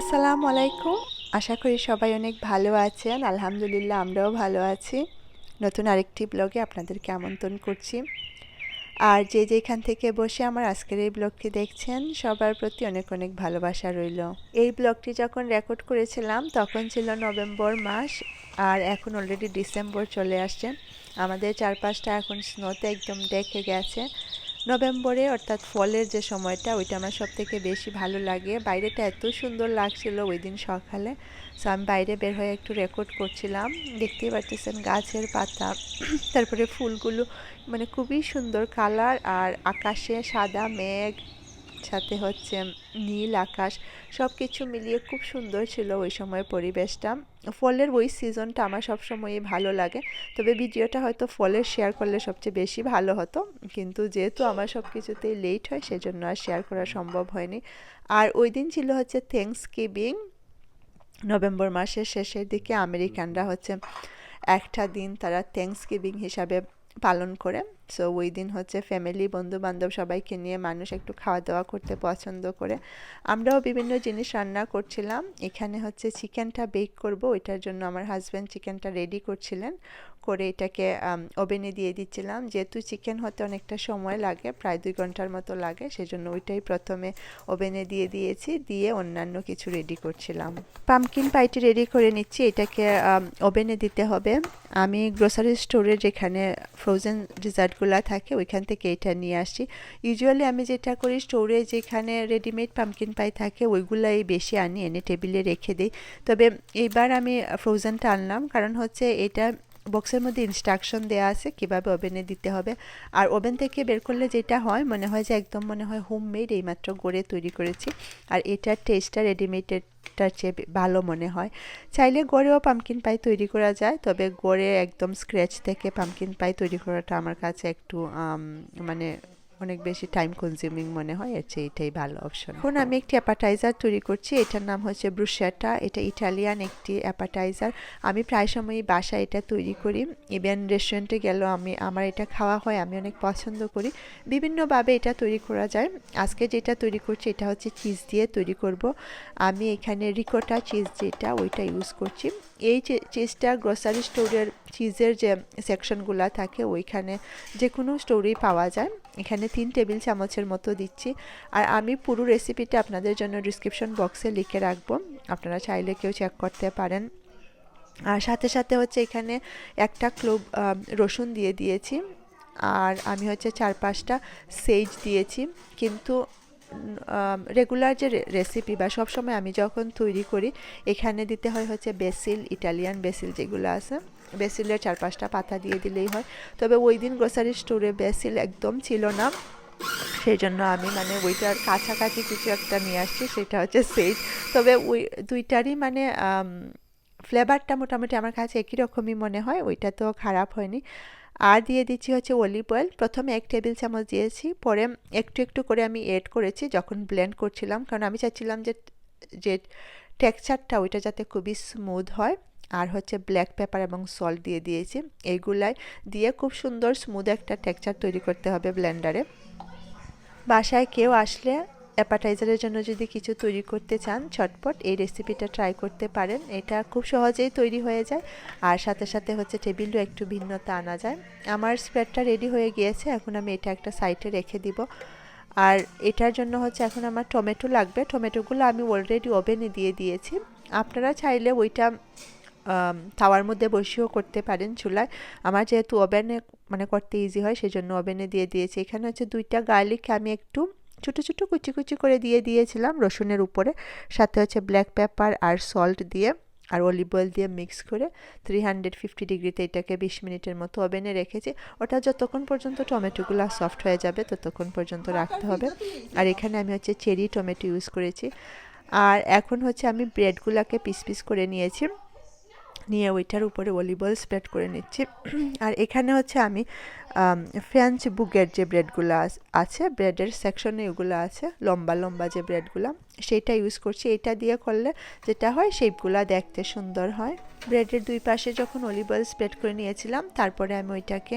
আসসালামু আলাইকুম। আশা করি সবাই অনেক ভালো আছেন। আলহামদুলিল্লাহ আমরাও ভালো আছি। নতুন আরেকটি ব্লগে আপনাদেরকে আমন্ত্রণ করছি। আর যে যেখান থেকে বসে আমার আজকের এই ব্লগটি দেখছেন, সবার প্রতি অনেক অনেক ভালোবাসা রইল। এই ব্লগটি যখন রেকর্ড করেছিলাম, তখন ছিল নভেম্বর মাস আর এখন অলরেডি ডিসেম্বর চলে আসছে। আমাদের চারপাশটা এখন স্নোতে একদম দেখে গেছে। নভেম্বরে অর্থাৎ ফলের যে সময়টা, ওইটা আমার সব থেকে বেশি ভালো লাগে। বাইরেটা এত সুন্দর লাগছিল ওই দিন সকালে। সো আমি বাইরে বের হয়ে একটু রেকর্ড করছিলাম। দেখতেই পাচ্ছেন গাছের পাতা। তারপরে ফুলগুলো মানে খুবই সুন্দর কালার আর আকাশে সাদা মেঘ। সাথে হচ্ছে নীল আকাশ সব কিছু মিলিয়ে খুব সুন্দর ছিল ওই সময় পরিবেশটা। ফলের ওই সিজনটা আমার সবসময়ই ভালো লাগে, তবে ভিডিওটা হয়তো ফলের শেয়ার করলে সবচেয়ে বেশি ভালো হতো। কিন্তু যেহেতু আমার সব কিছুতেই লেট হয়, সেজন্য আর শেয়ার করা সম্ভব হয়নি। আর ওই দিন ছিল হচ্ছে থ্যাংকস গিভিং নভেম্বর মাসের শেষের দিকে আমেরিকানরা হচ্ছে একটা দিন তারা থ্যাংকস গিভিং হিসাবে পালন করে। সো ওই দিন হচ্ছে ফ্যামিলি বন্ধু বান্ধব সবাইকে নিয়ে মানুষ একটু খাওয়া দাওয়া করতে পছন্দ করে। আমরাও বিভিন্ন জিনিস রান্না করছিলাম। এখানে হচ্ছে চিকেনটা বেক করব। ওইটার জন্য আমার হাজব্যান্ড চিকেনটা রেডি করছিলেন। করে এটাকে ওভেনে দিয়ে দিচ্ছিলাম। যেহেতু চিকেন হতে অনেকটা সময় লাগে, প্রায় দুই ঘণ্টার মতো লাগে, সেজন্য ওইটাই প্রথমে ওভেনে দিয়ে দিয়েছি, দিয়ে অন্যান্য কিছু রেডি করছিলাম। পামকিন পাইটি রেডি করে নিচ্ছি, এটাকে ওভেনে দিতে হবে। আমি গ্রোসারি স্টোরে যেখানে ফ্রোজেন ডিজার্টগুলো থাকে, ওইখান থেকে এটা নিয়ে আসি ইউজুয়ালি আমি যেটা করি স্টোরে যেখানে রেডিমেড পামকিন পাই থাকে, ওইগুলাই বেশি আনি, এনে টেবিলে রেখে দিই। তবে এইবার আমি ফ্রোজেনটা আনলাম, কারণ হচ্ছে এটা বক্সের মধ্যে ইনস্ট্রাকশন দেওয়া আছে, কীভাবে ওভেনে দিতে হবে। আর ওভেন থেকে বের করলে যেটা হয়, মনে হয় যে একদম মনে হয় হোমমেড এইমাত্র গড়ে তৈরি করেছি। আর এটার টেস্টটা রেডিমেডেরটার চেয়ে ভালো মনে হয়। চাইলে গড়েও পামকিন পাই তৈরি করা যায়, তবে গড়ে একদম স্ক্র্যাচ থেকে পামকিন পাই তৈরি করাটা আমার কাছে একটু মানে অনেক বেশি টাইম কনজিউমিং মনে হয়, এর চেয়ে এটাই ভালো অপশন এখন আমি একটি অ্যাপাটাইজার তৈরি করছি, এটার নাম হচ্ছে ব্রুশেটা এটা ইটালিয়ান একটি অ্যাপাটাইজার আমি প্রায় সময়ই বাসায় এটা তৈরি করি ইভেন রেস্টুরেন্টে গেলেও আমি, আমার এটা খাওয়া হয়, আমি অনেক পছন্দ করি। বিভিন্নভাবে এটা তৈরি করা যায়। আজকে যেটা তৈরি করছি, এটা হচ্ছে চিজ দিয়ে তৈরি করব। আমি এখানে রিকোটা চিজ যেটা, ওইটা ইউজ করছি। এই চিজটা গ্রোসারি স্টোরের চিজের যে সেকশনগুলো থাকে, ওইখানে যে কোনো স্টোরেই পাওয়া যায়। এখানে তিন টেবিল চামচের মতো দিচ্ছি। আর আমি পুরো রেসিপিটা আপনাদের জন্য ডিসক্রিপশন বক্সে লিখে রাখব। আপনারা চাইলে কেউ চেক করতে পারেন। আর সাথে সাথে হচ্ছে এখানে একটা ক্লোব রসুন দিয়ে দিয়েছি। আর আমি হচ্ছে চার পাঁচটা সেজ দিয়েছি। কিন্তু রেগুলার যে রেসিপি বা সবসময় আমি যখন তৈরি করি, এখানে দিতে হয় হচ্ছে বেসিল ইটালিয়ান বেসিল যেগুলো আছে। বেসিলের চার পাঁচটা পাতা দিয়ে দিলেই হয়। তবে ওই দিন গ্রোসারি স্টোরে বেসিল একদম ছিল না। সেই জন্য আমি মানে ওইটার কাছাকাছি কিছু একটা নিয়ে আসছি, সেটা হচ্ছে সেইট তবে ওই দুইটারই মানে ফ্লেভারটা মোটামুটি আমার কাছে একই রকমই মনে হয়, ওইটা তো খারাপ হয়নি। আর দিয়ে দিচ্ছি হচ্ছে অলিভ অয়েল প্রথমে এক টেবিল চামচ দিয়েছি, পরে একটু একটু করে আমি এড করেছি যখন ব্লেন্ড করছিলাম। কারণ আমি চাচ্ছিলাম যে যে টেক্সচারটা ওইটা যাতে খুবই স্মুথ হয়। আর হচ্ছে ব্ল্যাক পেপার এবং সল্ট দিয়ে দিয়েছি। এইগুলাই দিয়ে খুব সুন্দর স্মুথ একটা টেক্সচার তৈরি করতে হবে ব্লেন্ডারে বাসায় কেউ আসলে অ্যাপাটাইজারের জন্য যদি কিছু তৈরি করতে চান, ছটপট এই রেসিপিটা ট্রাই করতে পারেন। এটা খুব সহজেই তৈরি হয়ে যায় আর সাথে সাথে হচ্ছে টেবিলও একটু ভিন্নতা আনা যায়। আমার স্প্রেডটা রেডি হয়ে গিয়েছে, এখন আমি এটা একটা সাইডে রেখে দিব। আর এটার জন্য হচ্ছে এখন আমার টমেটো লাগবে। টমেটোগুলো আমি অলরেডি ওভেনে দিয়ে দিয়েছি। আপনারা চাইলে ওইটা তাওয়ার মধ্যে বসেও করতে পারেন চুলায়। আমার যেহেতু ওভেনে মানে করতে ইজি হয়, সেজন্য ওভেনে দিয়ে দিয়েছি। এখানে হচ্ছে দুইটা গার্লিক আমি একটু ছোটো ছোটো, কুচি কুচি করে দিয়ে দিয়েছিলাম রসুনের উপরে। সাথে হচ্ছে ব্ল্যাক পেপার আর সল্ট দিয়ে আর অলিভ অয়েল দিয়ে মিক্স করে থ্রি হান্ড্রেড ফিফটি ডিগ্রিতে এটাকে বিশ মিনিটের মতো ওভেনে রেখেছি। ওটা যতক্ষণ পর্যন্ত টমেটোগুলো সফট হয়ে যাবে, ততক্ষণ পর্যন্ত রাখতে হবে। আর এখানে আমি হচ্ছে চেরি টমেটো ইউজ করেছি। আর এখন হচ্ছে আমি ব্রেডগুলোকে পিস পিস করে নিয়েছি। নিয়ে ওইটার উপরে অয়েল স্প্রেড করে নিচ্ছি। আর এখানে হচ্ছে আমি ফ্রেঞ্চ বুকের যে ব্রেডগুলো আছে ব্রেডের সেকশনে এগুলো আছে, লম্বা লম্বা যে ব্রেডগুলো সেইটা ইউজ করছি। এটা দিয়ে করলে যেটা হয় শেপগুলো দেখতে সুন্দর হয়। ব্রেডের দুই পাশে যখন অলিভ অয়েল স্প্রেড করে নিয়েছিলাম, তারপরে আমি ওইটাকে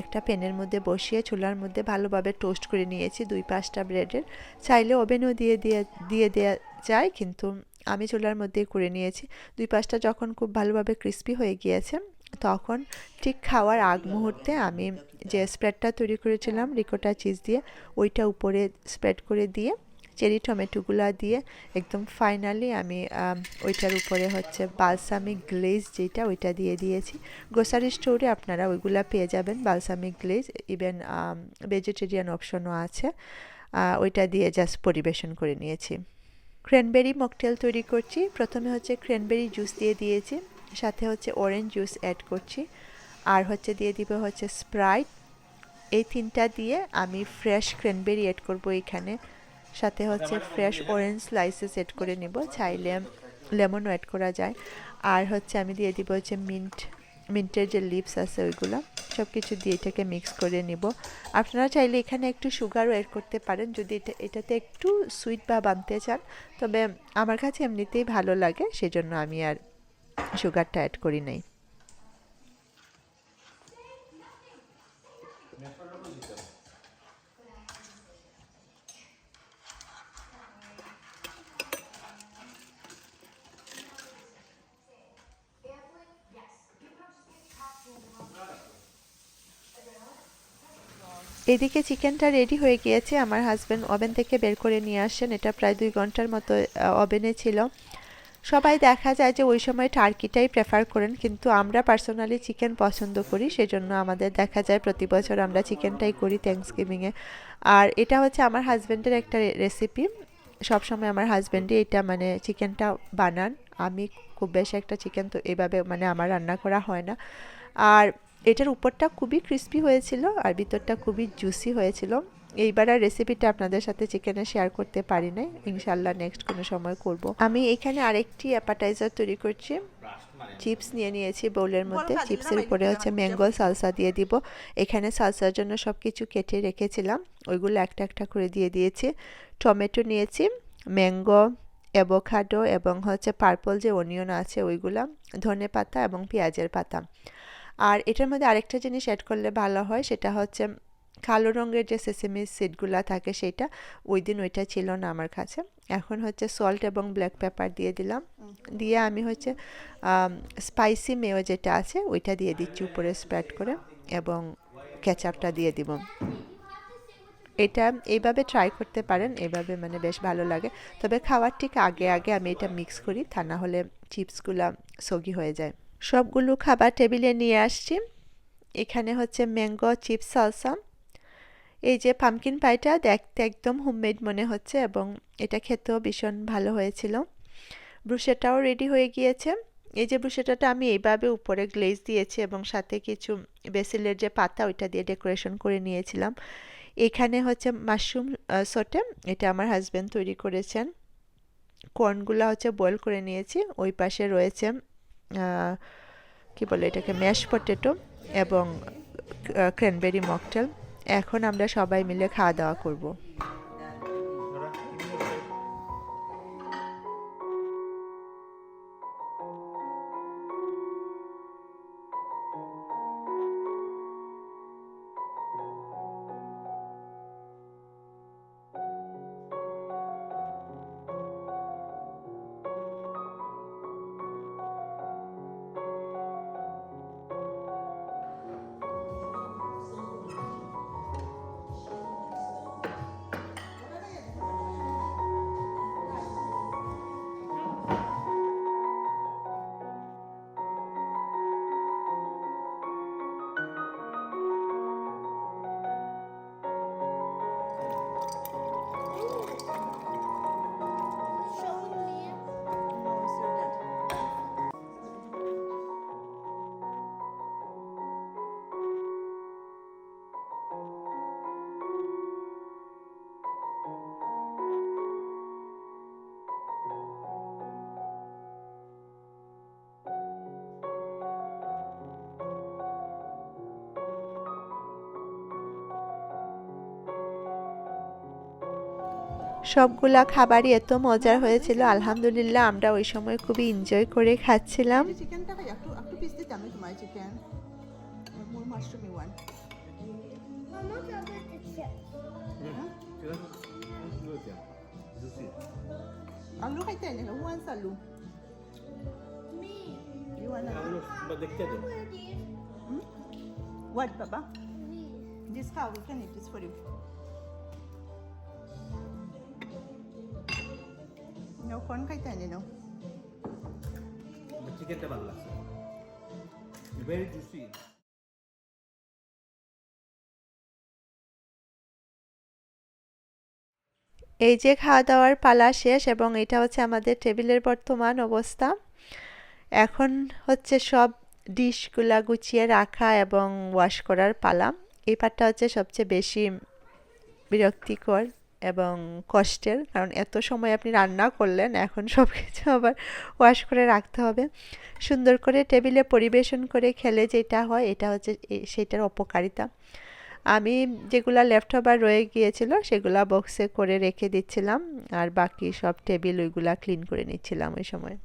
একটা প্যানের মধ্যে বসিয়ে চুলার মধ্যে ভালোভাবে টোস্ট করে নিয়েছি দুই পাশটা ব্রেডের চাইলে ওভেনও দিয়ে দিয়ে দিয়ে দেওয়া যায়, কিন্তু আমি চুলার মধ্যেই করে নিয়েছি। দুই পাশটা যখন খুব ভালোভাবে ক্রিস্পি হয়ে গিয়েছে, তখন ঠিক খাওয়ার আগ মুহূর্তে আমি যে স্প্রেডটা তৈরি করেছিলাম রিকোটা চিজ দিয়ে, ওইটা উপরে স্প্রেড করে দিয়ে চেরি টমেটোগুলো দিয়ে একদম ফাইনালি আমি ওইটার উপরে হচ্ছে বালসামিক গ্লেজ যেটা, ওইটা দিয়ে দিয়েছি। গ্রোসারি স্টোরে আপনারা ওইগুলা পেয়ে যাবেন বালসামিক গ্লেজ ইভেন ভেজিটেরিয়ান অপশনও আছে। ওইটা দিয়ে জাস্ট পরিবেশন করে নিয়েছি। ক্রেনবেরি মকটেল তৈরি করছি। প্রথমে হচ্ছে ক্র্যানবেরি জুস দিয়ে দিয়েছি, সাথে হচ্ছে অরেঞ্জ জুস অ্যাড করছি, আর হচ্ছে দিয়ে দিব হচ্ছে স্প্রাইট এই তিনটা দিয়ে আমি ফ্রেশ ক্র্যানবেরি অ্যাড করব এখানে, সাথে হচ্ছে ফ্রেশ অরেঞ্জ স্লাইসেস অ্যাড করে নিব, চাইলে লেমনও অ্যাড করা যায়। আর হচ্ছে আমি দিয়ে দিব হচ্ছে মিন্ট মিন্টের যে লিপস আছে ওইগুলো। সব কিছু দিয়ে এটাকে মিক্স করে নিব। আপনারা চাইলে এখানে একটু সুগারও অ্যাড করতে পারেন, যদি এটা, এটাতে একটু সুইট বা বানতে চান। তবে আমার কাছে এমনিতেই ভালো লাগে, সেজন্য আমি আর সুগারটা অ্যাড করি নাই। এদিকে চিকেনটা রেডি হয়ে গিয়েছে। আমার হাজব্যান্ড ওভেন থেকে বের করে নিয়ে আসেন এটা প্রায় দুই ঘণ্টার মতো ওভেনে ছিল। সবাই দেখা যায় যে ওই সময় টার্কিটাই প্রেফার করেন, কিন্তু আমরা পার্সোনালি চিকেন পছন্দ করি, সেজন্য আমাদের দেখা যায় প্রতি বছর আমরা চিকেনটাই করি থ্যাংকসগিভিংয়ে আর এটা হচ্ছে আমার হাজব্যান্ডের একটা রেসিপি সবসময় আমার হাজব্যান্ডই এটা মানে চিকেনটা বানান। আমি খুব বেশি একটা চিকেন তো এভাবে মানে আমার রান্না করা হয় না। আর এটার উপরটা খুবই ক্রিস্পি হয়েছিল আর ভিতরটা খুবই জুসি হয়েছিল। এইবার আর রেসিপিটা আপনাদের সাথে চিকেনে শেয়ার করতে পারি নাই। ইনশাল্লাহ নেক্সট কোনো সময় করব। আমি এখানে আরেকটি অ্যাপাটাইজার তৈরি করছি। চিপস নিয়ে নিয়েছি বোলের মধ্যে। চিপসের উপরে হচ্ছে ম্যাঙ্গো সালসা দিয়ে দিব। এখানে সালসার জন্য সব কিছু কেটে রেখেছিলাম। ওইগুলো একটা একটা করে দিয়ে দিয়েছি। টমেটো নিয়েছি ম্যাঙ্গো অ্যাভোকাডো এবং হচ্ছে পার্পল যে অনিয়ন আছে ওইগুলা, ধনে পাতা এবং পেঁয়াজের পাতা। আর এটার মধ্যে আরেকটা জিনিস অ্যাড করলে ভালো হয় সেটা হচ্ছে কালো রঙের যে সেসেমি সিডগুলা থাকে সেটা ওই দিন ওইটা ছিল না আমার কাছে। এখন হচ্ছে সল্ট এবং ব্ল্যাক পেপার দিয়ে দিলাম। দিয়ে আমি হচ্ছে স্পাইসি মেও যেটা আছে ওইটা দিয়ে দিচ্ছি উপরে স্প্রেড করে এবং কেচাপটা দিয়ে দিব। এটা এইভাবে ট্রাই করতে পারেন এইভাবে মানে বেশ ভালো লাগে। তবে খাওয়ার ঠিক আগে আগে আমি এটা মিক্স করি তা না হলে চিপসগুলা সগি হয়ে যায়। সবগুলো খাবার টেবিলে নিয়ে আসছি। এখানে হচ্ছে ম্যাঙ্গো, চিপস, সালসা। এই যে পামকিন পাইটা দেখতে একদম হোমমেড মনে হচ্ছে এবং এটা খেতেও ভীষণ ভালো হয়েছিল। ব্রুশেটাও রেডি হয়ে গিয়েছে। এই যে ব্রুশেটাটা আমি এইভাবে উপরে গ্লেজ দিয়েছি এবং সাথে কিছু বেসিলের যে পাতা ওইটা দিয়ে ডেকোরেশন করে নিয়েছিলাম। এখানে হচ্ছে মাশরুম সটে এটা আমার হাজব্যান্ড তৈরি করেছেন। কর্নগুলো হচ্ছে বয়েল করে নিয়েছি। ওই পাশে রয়েছে কি বলে এটাকে ম্যাশ পটেটো এবং ক্র্যানবেরি মকটেল এখন আমরা সবাই মিলে খাওয়া দাওয়া করব। সবগুলা খাবারই এত মজার হয়েছিল আলহামদুলিল্লাহ আমরা ওই সময় খুবই এনজয় করে খাচ্ছিলাম the chip. Alu খাইতে this? What, Baba? This cow, we can eat this for you. No, খাইতে আনি no. চিকেনটা ভালো লাগছে। ভেরি জুসি এই যে খাওয়া দাওয়ার পালা শেষ এবং এটা হচ্ছে আমাদের টেবিলের বর্তমান অবস্থা। এখন হচ্ছে সব ডিশগুলা গুছিয়ে রাখা এবং ওয়াশ করার পালা। এই পার্টটা হচ্ছে সবচেয়ে বেশি বিরক্তিকর। এবং কষ্টের, কারণ এত সময় আপনি রান্না করলেন, এখন সব কিছু আবার ওয়াশ করে রাখতে হবে। সুন্দর করে টেবিলে পরিবেশন করে খেলে যেটা হয়, এটা হচ্ছে সেটার অপকারিতা। আমি যেগুলা লেফট ওভার রয়ে গিয়েছিল, সেগুলা বক্সে করে রেখে দিচ্ছিলাম, আর বাকি সব টেবিল ওইগুলা ক্লিন করে নিচ্ছিলাম ওই সময়।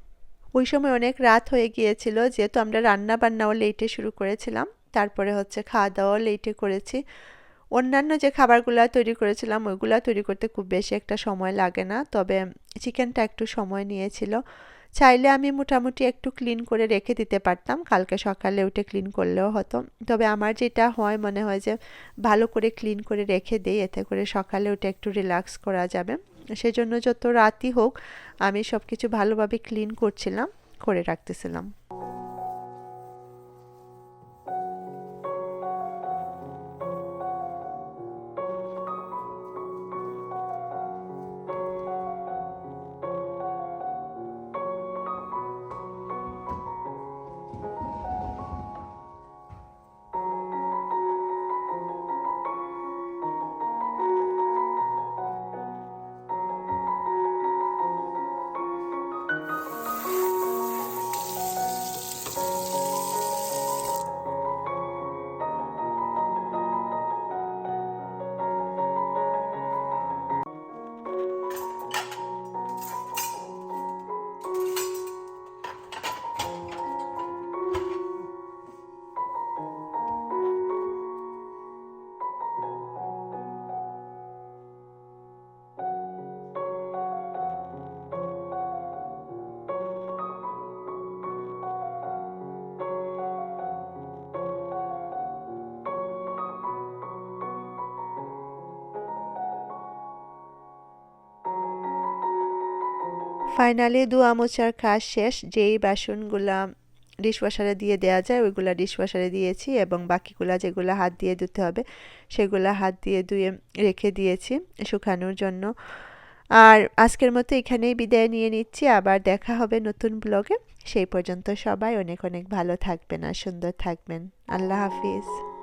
ওই সময় অনেক রাত হয়ে গিয়েছিল, যেহেতু আমরা রান্না বান্নাও লেটে শুরু করেছিলাম, তারপরে হচ্ছে খাওয়া দাওয়াও লেটে করেছি। অন্যান্য যে খাবারগুলো তৈরি করেছিলাম, ওইগুলো তৈরি করতে খুব বেশি একটা সময় লাগে না। তবে চিকেনটা একটু সময় নিয়েছিল। চাইলে আমি মোটামুটি একটু ক্লিন করে রেখে দিতে পারতাম। কালকে সকালে উঠে ক্লিন করলেও হতো। তবে আমার যেটা হয় মনে হয় যে, ভালো করে ক্লিন করে রেখে দিই। এতে করে সকালে উঠে একটু রিল্যাক্স করা যাবে। সেজন্য যত রাতই হোক, আমি সব কিছু ভালোভাবে ক্লিন করছিলাম, করে রাখতেছিলাম। ফাইনালি ধোয়া মোছার কাজ শেষ, যেই বাসনগুলা ডিশওয়াশারে দিয়ে দেওয়া যায়, ওইগুলা ডিশওয়াশারে দিয়েছি এবং বাকিগুলা যেগুলো হাত দিয়ে ধুতে হবে, সেগুলো হাত দিয়ে ধুয়ে রেখে দিয়েছি শুকানোর জন্য। আর আজকের মতো এখানেই বিদায় নিয়ে নিচ্ছি, আবার দেখা হবে নতুন ব্লগে। সেই পর্যন্ত সবাই অনেক অনেক ভালো থাকবেন আর সুন্দর থাকবেন। আল্লাহ হাফিজ।